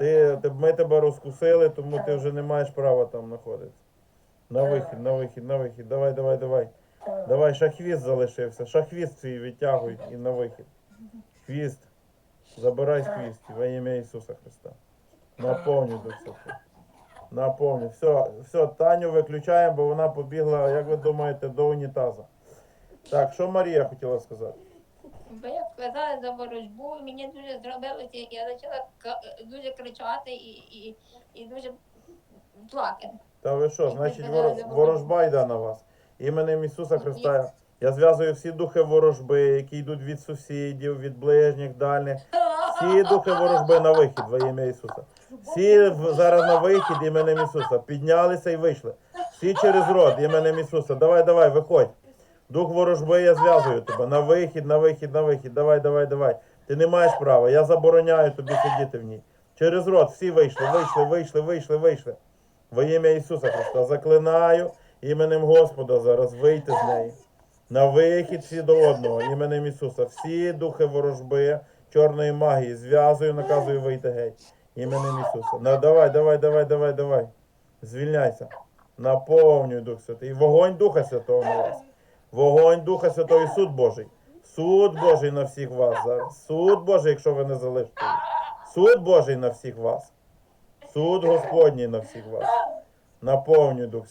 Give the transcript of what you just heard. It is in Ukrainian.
Ти, ти, ми тебе розкусили, тому ти вже не маєш права там знаходитися. На вихід, на вихід, на вихід. Давай, давай, давай. Давай, шахвіст залишився. Шахвіст свій витягуй і на вихід. Хвіст. Забирай з хвістів во ім'я Ісуса Христа. Наповнюй до всього. Наповнюй. Все, все, Таню виключаємо, бо вона побігла, як ви думаєте, до унітаза. Так, що Марія хотіла сказати? Сказала за ворожбу, і мені дуже зробилося, я почала дуже кричати і, і, і дуже плакати. Та ви що, значить вор- ворожба йде на вас. Іменем Ісуса Христа я зв'язую всі духи ворожби, які йдуть від сусідів, від ближніх, дальніх. Всі духи ворожби на вихід во ім'я Ісуса. Всі зараз на вихід іменем Ісуса. Піднялися і вийшли. Всі через рот іменем Ісуса. Давай, давай, виходь. Дух ворожби, я зв'язую тебе. На вихід, на вихід, на вихід. Давай, давай, давай. Ти не маєш права. Я забороняю тобі сидіти в ній. Через рот всі вийшли, вийшли, вийшли, вийшли, вийшли. Во ім'я Ісуса Христа. Заклинаю іменем Господа зараз вийти з неї. На вихід всі до одного, іменем Ісуса. Всі духи ворожби, чорної магії зв'язую, наказую вийти геть. Іменем Ісуса. На, давай, давай, давай, давай, давай. Звільняйся. Наповнюй Дух Святий. Вогонь Духа Святого на вас. Вогонь Духа Святого і суд Божий. Суд Божий на всіх вас зараз. Суд Божий, якщо ви не залишите. Суд Божий на всіх вас. Суд Господній на всіх вас. Наповнюй Дух